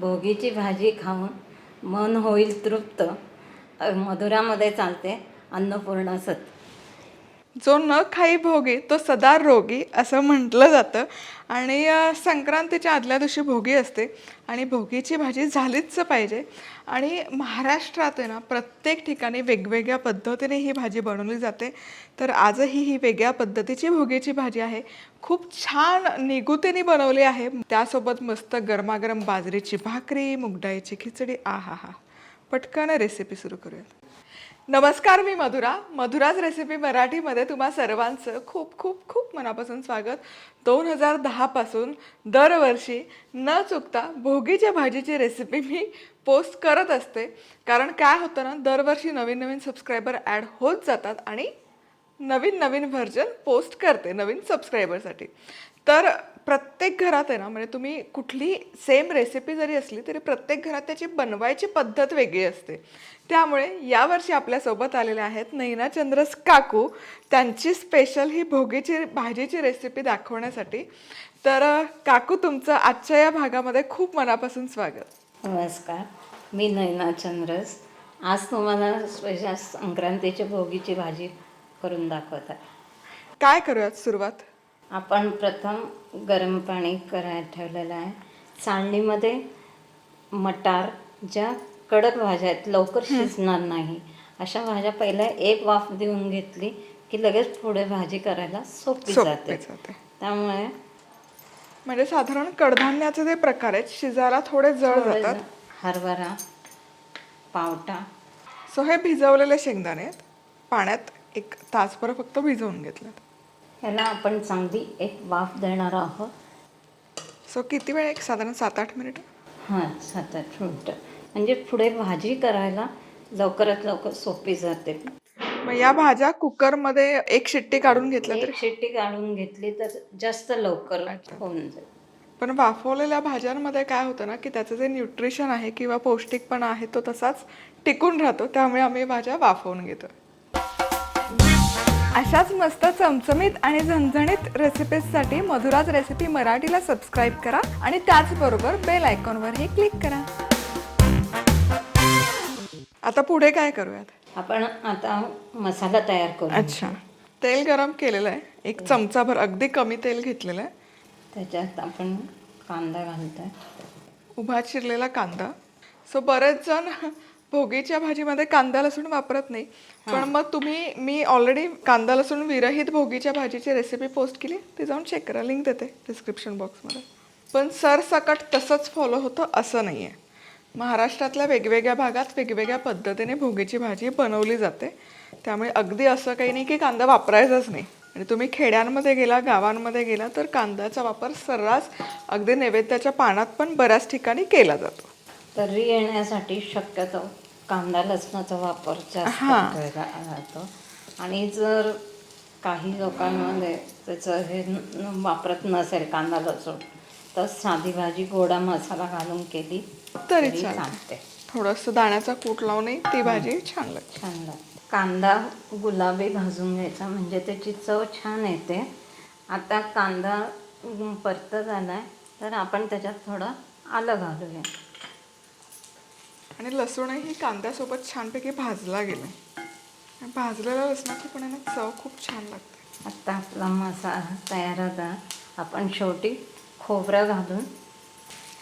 भोगीची भाजी खाऊन मन होईल तृप्त. मधुरामध्ये चालते अन्नपूर्णा सत. जो न खाई भोगी तो सदा रोगी असं म्हटलं जातं. आणि संक्रांतीच्या आदल्या दिवशी भोगी असते. आणि भोगीची भाजी झालीच पाहिजे. आणि महाराष्ट्रात आहे ना प्रत्येक ठिकाणी वेगवेगळ्या पद्धतीने ही भाजी बनवली जाते. तर आजही ही वेगळ्या पद्धतीची भोगीची भाजी आहे. खूप छान निगुतीने बनवली आहे. त्यासोबत मस्त गरमागरम बाजरीची भाकरी मुगडाळीची खिचडी आहा हा पटकन रेसिपी सुरू करूयात. नमस्कार मी मधुरा. मधुराज रेसिपी मराठीमध्ये तुम्हा सर्वांचं खूप खूप खूप मनापासून स्वागत. दोन हजार दहापासून दरवर्षी न चुकता भोगीच्या भाजीची रेसिपी मी पोस्ट करत असते. कारण काय होतं ना दरवर्षी नवीन नवीन सबस्क्रायबर ॲड होत जातात आणि नवीन नवीन व्हर्जन पोस्ट करते नवीन सबस्क्रायबरसाठी तर प्रत्येक घरात आहे ना म्हणजे तुम्ही कुठली सेम रेसिपी जरी असली तरी प्रत्येक घरात त्याची बनवायची पद्धत वेगळी असते. त्यामुळे यावर्षी आपल्यासोबत आलेले आहेत नैना चंद्रस काकू. त्यांची स्पेशल ही भोगीची भाजीची रेसिपी दाखवण्यासाठी. तर काकू तुमचं आजच्या या भागामध्ये खूप मनापासून स्वागत. नमस्कार. मी नैना चंद्रस. आज तुम्हाला स्पेशल संक्रांतीची भोगीची भाजी करून दाखवत आहे. काय करूयात सुरुवात? आपण प्रथम गरम पाणी करायला ठेवलेलं आहे. चाळणीमध्ये मटार ज्या कडक भाज्या आहेत लवकर शिजणार नाही. अशा भाज्या पहिल्या एक वाफ देऊन घेतली की लगेच पुढे भाजी करायला सोपी सोपी जाते. त्यामुळे म्हणजे साधारण कडधान्याचे जे प्रकार आहेत शिजायला थोडे जड जातात. हरभरा पावटा. सो हे भिजवलेले शेंगदाणे आहेत. पाण्यात एक तासभर फक्त भिजवून घेतलेत. ह्याला आपण चांगली एक वाफ देणार आहोत. सो किती वेळ एक साधारण सात आठ मिनिट? हां सात आठ मिनटं. म्हणजे पुढे भाजी करायला लवकरात लवकर सोपी जाते. मग या भाज्या कुकरमध्ये एक शिट्टी काढून घेतल्या तरी? एक शिट्टी काढून घेतली तर जास्त लवकर होऊन जाईल. पण वाफवलेल्या भाज्यांमध्ये काय होतं ना की त्याचं जे न्यूट्रिशन आहे किंवा पौष्टिकपणा आहे तो तसाच टिकून राहतो. त्यामुळे आम्ही भाज्या वाफवून घेतो. अशाच मस्त चमचमीत आणि झणझणीत रेसिपीजसाठी मधुराज रेसिपी मराठीला सबस्क्राईब करा आणि त्याचबरोबर बेल आयकॉनवरही क्लिक करा. आता पुढे काय करूयात? आपण आता मसाला तयार करू. अच्छा. तेल गरम केलेलं आहे. एक चमचाभर अगदी कमी तेल घेतलेलं आहे. त्याच्यात आपण कांदा घालतोय. उभा चिरलेला कांदा. सो बरेच जण भोगीच्या भाजीमध्ये कांदा लसूण वापरत नाही. पण मग तुम्ही मी ऑलरेडी कांदा लसूण विरहित भोगीच्या भाजीची रेसिपी पोस्ट केली. ती जाऊन चेक करा. लिंक देते डिस्क्रिप्शन बॉक्समध्ये पण सरसकट तसंच फॉलो होतं असं नाही आहे महाराष्ट्रातल्या वेगवेगळ्या भागात वेगवेगळ्या पद्धतीने भोगीची भाजी बनवली जाते. त्यामुळे अगदी असं काही नाही की कांदा वापरायचाच नाही. आणि तुम्ही खेड्यांमध्ये गेला गावांमध्ये गेला तर कांद्याचा वापर सर्रास अगदी नैवेद्याच्या पानात पण बऱ्याच ठिकाणी केला जातो. तर्री येण्यासाठी शक्यतो कांदा लसणाचा वापर जास्त हां. जातो आणि जर काही लोकांमध्ये त्याचं हे न- न- वापरत नसेल कांदा लसूण तर साधी भाजी गोडा मसाला घालून केली तरी तरी चालते. चालते. थोडंसं दाण्याचा कूट लावूनही ती भाजी छान लागते. छान लागते. कांदा गुलाबी भाजून घ्यायचा म्हणजे त्याची चव छान येते. आता कांदा परत झाला आहे तर आपण त्याच्यात थोडं आलं घालूया. आणि लसूणही कांद्यासोबत छानपैकी भाजला गेला भाजलेल्या लसणाची पण आहे ना चव खूप छान लागते. आता आपला मसाला तयार होता. आपण शेवटी खोबरं घालून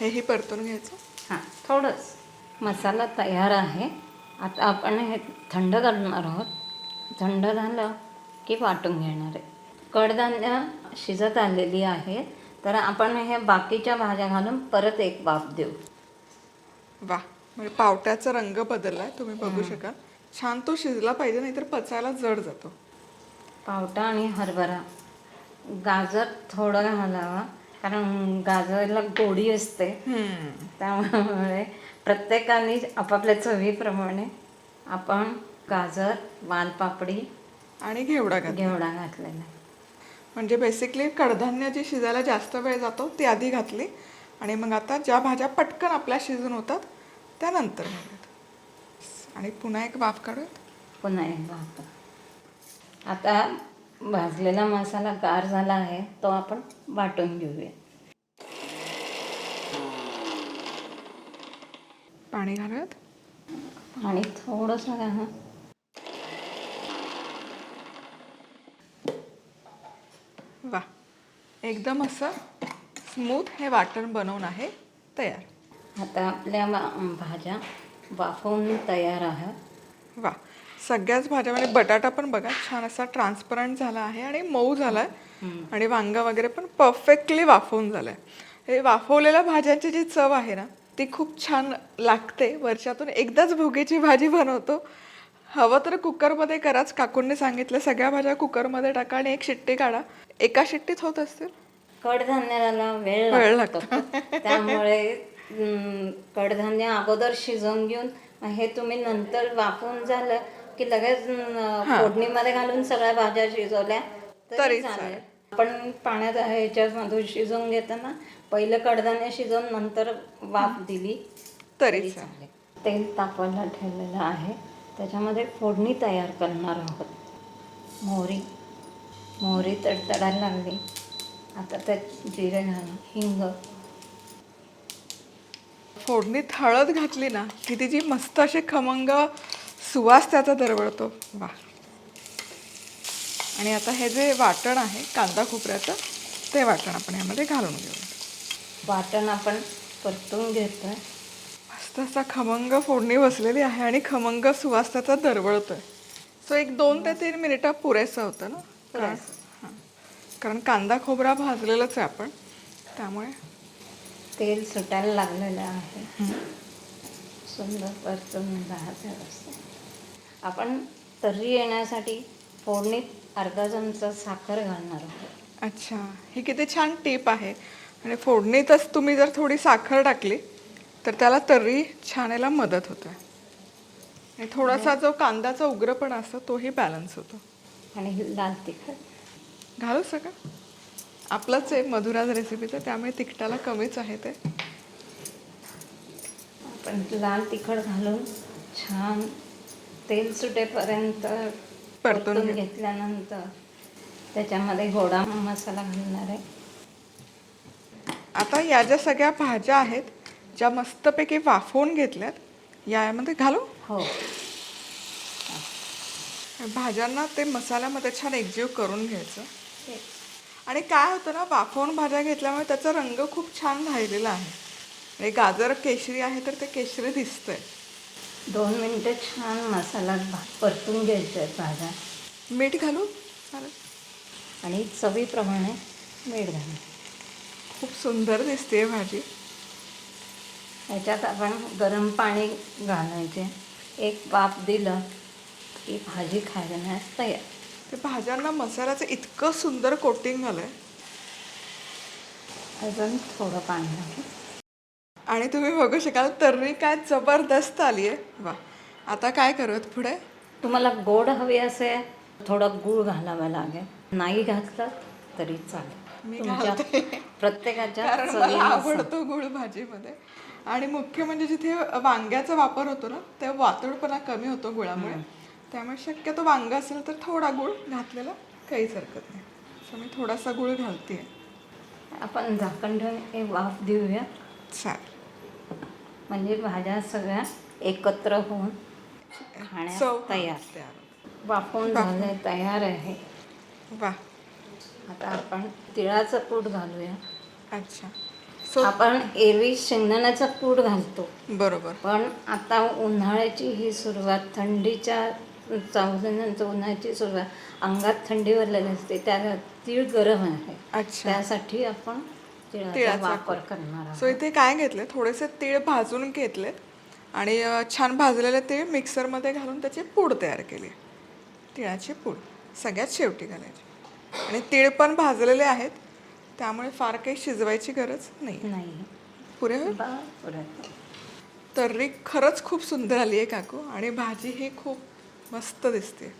हेही परतून घ्यायचं. हां थोडंच मसाला तयार आहे. आता आपण हे थंड करणार आहोत. थंड झालं की वाटून घेणार आहे. कडधान्य शिजत आलेली आहे. तर आपण हे बाकीच्या भाज्या घालून परत एक वाफ देऊ. वा. म्हणजे पावट्याचा रंग बदललाय तुम्ही बघू शकाल. छान तो शिजला पाहिजे नाहीतर पचायला जड जातो. पावटा आणि हरभरा. गाजर थोडं घालावा कारण गाजरला गोडी असते. त्यामुळे प्रत्येकाने आपापल्या चवीप्रमाणे आपण गाजर वालपापडी आणि घेवडा घेवडा घातलेला. आहे म्हणजे बेसिकली कडधान्य जी शिजायला जास्त वेळ जातो ती आधी घातली. आणि मग आता ज्या भाज्या पटकन आपल्या शिजून होतात त्या नंतर घालूयात आणि पुन्हा एक वाफ काढूयात. पुन्हा एक वापर आता भाजलेला मसाला गार झाला आहे तो आपण वाटून घेऊया. पाणी घालूयात. आणि थोडंसं घाला. वा एकदम असं स्मूथ हे वाटण बनवून आहे तयार. आता आपल्या भाज्या वाफवून तयार आहे वा. सगळ्याच भाज्यामध्ये बटाटा पण बघा छान असा ट्रान्सपरंट झाला आहे आणि मऊ झाला आहे आणि वांगा वगैरे पण परफेक्टली वाफवून झालं आहे हे वाफवलेल्या भाज्यांची जी चव आहे ना ती खूप छान लागते. वर्षातून एकदाच भोगीची भाजी बनवतो. हवं तर कुकरमध्ये कराच. काकूंनी सांगितलं सगळ्या भाज्या कुकरमध्ये टाका आणि एक शिट्टी काढा. एका शिट्टीत होत असतील? कडधान्याला वेळ वेळ लागतो. त्यामुळे कडधान्य अगोदर शिजवून घेऊन हे तुम्ही नंतर वाफवून झालं की लगेच फोडणीमध्ये घालून सगळ्या भाज्या शिजवल्या तरी चालेल. पण पाण्यात ह्याच्यामधून शिजवून घेताना पहिलं कडधान्य शिजवून नंतर वाफ दिली तरी तरी चालेल. तेल तापवायला ठेवलेलं आहे. त्याच्यामध्ये फोडणी तयार करणार आहोत. मोहरी मोहरी तडतडायला लागली. आता त्यात जिरे घालून हिंग फोडणीत हळद घातली ना की तिची मस्त अशी खमंग सुवास त्याचा दरवळतो. वा आणि आता हे जे वाटण आहे कांदा खोबऱ्याचं ते वाटण आपण यामध्ये घालून घेऊ वाटण आपण परतून घेतोय. मस्त असा खमंग फोडणी बसलेली आहे आणि खमंग सुवास त्याचा दरवळतोय. सो एक दोन ते तीन मिनिटं पुरेसं होतं ना? हां. कारण कांदा खोबरा भाजलेलाच आहे आपण. त्यामुळे तेल सुटायला लागलेलं आहे. सुंदर परतून राहते आपण तर्री येण्यासाठी फोडणीत अर्धा चमचा साखर घालणार आहोत. अच्छा ही किती छान टीप आहे. आणि फोडणीतच तुम्ही जर थोडी साखर टाकली तर त्याला तर्री छान यायला मदत होते. आणि थोडासा जो कांद्याचा उग्रपणा असतो तोही बॅलन्स होतो. आणि लाल तिखट. घालू सगळं आपलंच आहे मधुराज रेसिपीचं त्यामुळे तिखटाला कमीच आहे ते. आपण लाल तिखट घालून छान तेल सुटेपर्यंत परतून. घेतल्यानंतर त्याच्यामध्ये गोडा मसाला घालणार आहे. आता या ज्या सगळ्या भाज्या आहेत ज्या मस्तपैकी वाफवून घेतल्यात यामध्ये घालू? हो. भाज्यांना ते मसाल्यामध्ये छान एकजीव करून घ्यायचं. आणि काय होतं ना वाफवून भाज्या घेतल्यामुळे त्याचा रंग खूप छान राहिलेला आहे. आणि गाजर केशरी आहे तर ते केशरी दिसतंय. दोन मिनटं छान मसाला परतून घ्यायचे आहेत भाज्या. मीठ घालू चालेल. आणि चवीप्रमाणे मीठ घालून. खूप सुंदर दिसते भाजी. ह्याच्यात आपण गरम पाणी घालायचे. एक वाफ दिलं की भाजी खाण्यास तयार. ते भाज्यांना मसाल्याचं इतकं सुंदर कोटिंग झालंय. अजून थोडं पाणी आणि तुम्ही बघू शकाल तर्री काय जबरदस्त आली आहे वा आता काय करूयात पुढे? तुम्हाला गोड हवी असेल थोडं गूळ घालावं लागेल. नाही घातलं तरी चालेल. मी तुमच्या प्रत्येकाच्या. आवडतो गुळ भाजीमध्ये. आणि मुख्य म्हणजे जिथे वांग्याचा वापर होतो ना ते वातुळपणा कमी होतो गुळामुळे. त्यामुळे शक्यतो वांग असेल तर थोडा गुळ घातलेला काहीच हरकत नाही. सो मी थोडासा गुळ घालते आपण झाकण ठेवून एक वाफ देऊया. चालेल. म्हणजे भाज्या सगळ्या एकत्र होऊन खाण्यास चव तयार. तयार वाफवून झाले तयार आहे. वा. आता आपण तिळाचं कूट घालूया. अच्छा. सो आपण एरवी शेंगदाण्याचं कूट घालतो. बरोबर. पण आता उन्हाळ्याची ही सुरुवात थंडीच्या चावल्यानंतर उन्हाळ्याची सुरुवात अंगात थंडी भरलेली असते त्या तीळ गरम आहे. अच्छा. त्यासाठी आपण तिळाचा तिळाचा वापर करणार आहोत. सो इथे काय घेतले? थोडेसे तीळ भाजून घेतलेत आणि अ, छान भाजलेले तीळ मिक्सरमध्ये घालून त्याची पूड तयार केली. तिळाची पूड सगळ्यात शेवटी घालायची. आणि तीळ पण भाजलेले आहेत त्यामुळे फार काही शिजवायची गरज नाही. नाही. पुरे होईल. तर्री खरंच खूप सुंदर आली आहे काकू. आणि भाजी ही खूप मस्त दिसते.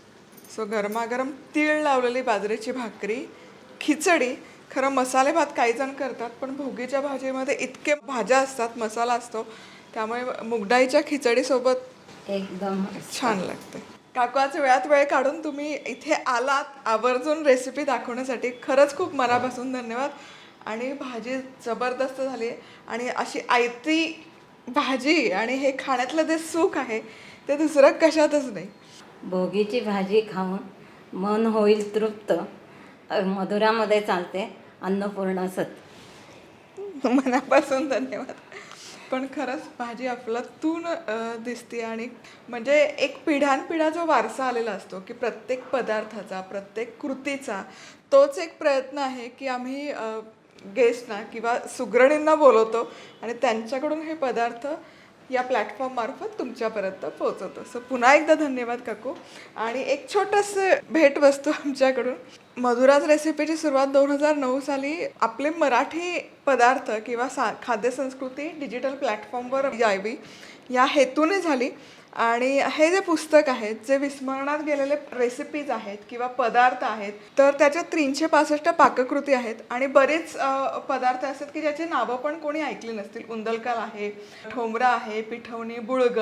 सो गरमागरम तीळ लावलेली बाजरीची भाकरी खिचडी. खरं मसाले भात काही जण करतात पण भोगीच्या भाजीमध्ये इतके भाज्या असतात मसाला असतो त्यामुळे मुगडाईच्या खिचडीसोबत एकदम छान लागते. काकू आज वेळात वेळ काढून तुम्ही इथे आलात आवर्जून रेसिपी दाखवण्यासाठी. खरंच खूप मनापासून धन्यवाद. आणि भाजी जबरदस्त झाली आणि अशी आयती भाजी आणि हे खाण्यातलं जे सुख आहे ते दुसरं कशातच नाही. भोगीची भाजी खाऊन मन होईल तृप्त. मधुरामध्ये चालते अन्नपूर्णा सत. मनापासून धन्यवाद. पण खरंच भाजी अफलातून तून दिसते आणि म्हणजे एक पिढ्यानपिढ्या जो वारसा आलेला असतो की प्रत्येक पदार्थाचा प्रत्येक कृतीचा तोच एक प्रयत्न आहे की आम्ही गेस्टना किंवा सुगरणींना बोलवतो आणि त्यांच्याकडून हे पदार्थ या प्लॅटफॉर्ममार्फत तुमच्यापर्यंत पोहोचवतो. सो पुन्हा एकदा धन्यवाद काकू. आणि एक छोटंसं भेटवस्तू आमच्याकडून. मधुराज रेसिपीची सुरुवात दोन हजार नऊ साली आपले मराठी पदार्थ किंवा सा खाद्यसंस्कृती डिजिटल प्लॅटफॉर्मवर यावी. या हेतूने झाली. आणि हे जे पुस्तक आहेत जे विस्मरणात गेलेले रेसिपीज आहेत किंवा पदार्थ आहेत तर त्याच्यात तीनशे पासष्ट पाककृती आहेत आणि बरेच पदार्थ असतात की ज्याची नावं पण कोणी ऐकली नसतील. उंदलकाल आहे ठोंबरा आहे पिठवणी बुळग.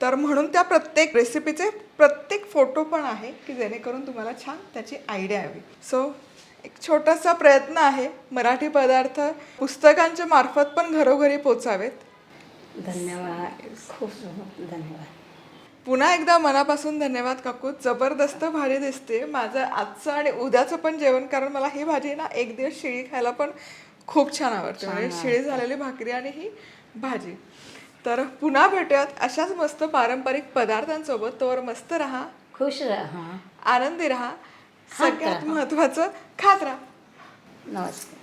तर म्हणून त्या प्रत्येक रेसिपीचे प्रत्येक फोटो पण आहे की जेणेकरून तुम्हाला छान त्याची आयडिया यावी. सो एक छोटासा प्रयत्न आहे. मराठी पदार्थ पुस्तकांच्या मार्फत पण घरोघरी पोचावेत. धन्यवाद. खूप धन्यवाद. पुन्हा एकदा मनापासून धन्यवाद काकू. जबरदस्त भाजी दिसते. माझं आजचं आणि उद्याचं पण जेवण कारण मला ही भाजी ना एक दिवस शिळी खायला पण खूप छान आवडते. म्हणजे शिळी झालेली भाकरी आणि ही भाजी. तर पुन्हा भेटूयात अशाच मस्त पारंपरिक पदार्थांसोबत. तोवर मस्त राहा. खुश राहा आनंदी राहा. सगळ्यात महत्वाचं खात राहा. नमस्कार.